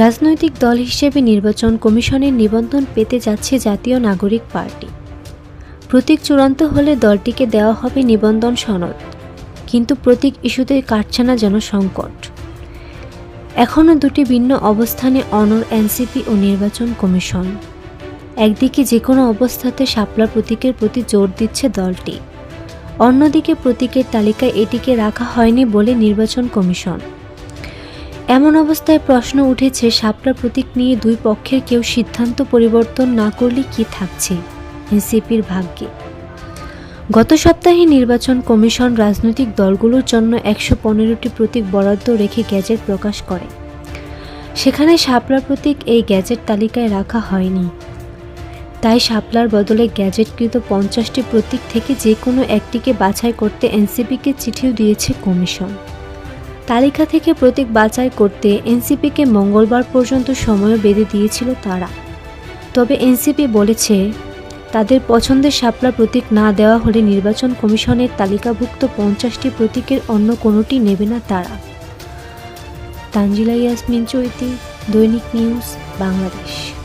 রাজনৈতিক দল হিসেবে নির্বাচন কমিশনের নিবন্ধন পেতে যাচ্ছে জাতীয় নাগরিক পার্টি। প্রতীক চূড়ান্ত হলে দলটিকে দেওয়া হবে নিবন্ধন সনদ। কিন্তু প্রতীক ইস্যুতে কাটছে না যেন সংকট। এখনও দুটি ভিন্ন অবস্থানে অনর এনসিপি ও নির্বাচন কমিশন। একদিকে যে কোনো অবস্থাতে শাপলা প্রতীকের প্রতি জোর দিচ্ছে দলটি। অন্যদিকে প্রতীকের তালিকায় এটিকে রাখা হয়নি বলে নির্বাচন কমিশন। এমন অবস্থায় প্রশ্ন উঠেছে, শাপলা প্রতীক নিয়ে দুই পক্ষের কেউ সিদ্ধান্ত পরিবর্তন না করলে কি থাকছে? এনসিপির ভাগ্যে। গত সপ্তাহে নির্বাচন কমিশন রাজনৈতিক দলগুলোর জন্য একশো পনেরোটি প্রতীক বরাদ্দ রেখে গ্যাজেট প্রকাশ করে। সেখানে শাপলা প্রতীক এই গ্যাজেট তালিকায় রাখা হয়নি। তাই শাপলার বদলে গ্যাজেটকৃত পঞ্চাশটি প্রতীক থেকে যে কোনো একটিকে বাছাই করতে এনসিপিকে চিঠিও দিয়েছে কমিশন। তালিকা থেকে প্রতীক বাছাই করতে এনসিপিকে মঙ্গলবার পর্যন্ত সময়ও বেঁধে দিয়েছিল তারা। তবে এনসিপি বলেছে, তাদের পছন্দের শাপলা প্রতীক না দেওয়া হলে নির্বাচন কমিশনের তালিকাভুক্ত পঞ্চাশটি প্রতীকের অন্য কোনোটি নেবে না তারা। তানজিলা ইয়াসমিন চৈতি দৈনিক নিউজ, বাংলাদেশ।